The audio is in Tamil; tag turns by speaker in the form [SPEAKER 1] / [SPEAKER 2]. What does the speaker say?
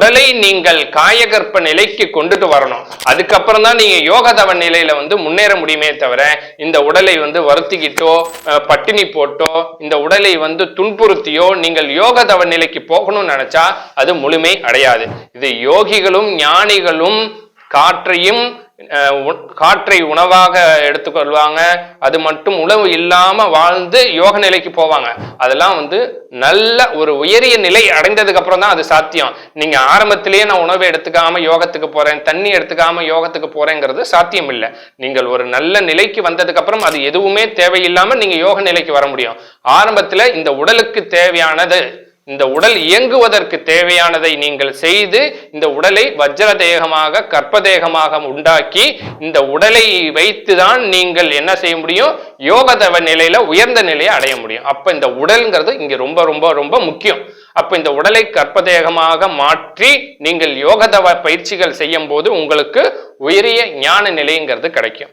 [SPEAKER 1] உடலை நீங்கள் காயகற்ப நிலைக்கு கொண்டுட்டு வரணும். அதுக்கப்புறம் தான் நீங்க தவன் நிலையில வந்து முன்னேற முடியுமே தவிர இந்த உடலை வந்து வருத்திக்கிட்டோ பட்டினி போட்டோ இந்த உடலை வந்து துன்புறுத்தியோ நீங்கள் யோகதவ நிலைக்கு போகணும்னு நினைச்சா அது முழுமை அடையாது. இது யோகிகளும் ஞானிகளும் காற்றையும் காற்றை உணவாக எடுத்துக்கொள்வாங்க அது மட்டும் உணவு இல்லாம வாழ்ந்து யோக நிலைக்கு போவாங்க. அதெல்லாம் வந்து நல்ல ஒரு உயரிய நிலை அடைந்ததுக்கு அப்புறம் தான் அது சாத்தியம். நீங்க ஆரம்பத்திலேயே நான் உணவை எடுத்துக்காம யோகத்துக்கு போறேன் தண்ணி எடுத்துக்காம யோகத்துக்கு போறேங்கிறது சாத்தியம் இல்லை. நீங்கள் ஒரு நல்ல நிலைக்கு வந்ததுக்கு அப்புறம் அது எதுவுமே தேவையில்லாம நீங்க யோக நிலைக்கு வர முடியும். ஆரம்பத்துல இந்த உடலுக்கு தேவையானது இந்த உடல் இயங்குவதற்கு தேவையானதை நீங்கள் செய்து இந்த உடலை வஜ்ர தேகமாக கற்பதேகமாக உண்டாக்கி இந்த உடலை வைத்துதான் நீங்கள் என்ன செய்ய முடியும்? யோகதவ நிலையில உயர்ந்த நிலையை அடைய முடியும். அப்ப இந்த உடல்ங்கிறது இங்க ரொம்ப ரொம்ப ரொம்ப முக்கியம். அப்ப இந்த உடலை கற்பதேகமாக மாற்றி நீங்கள் யோகதவ பயிற்சிகள் செய்யும் போது உங்களுக்கு உயரிய ஞான நிலைங்கிறது கிடைக்கும்.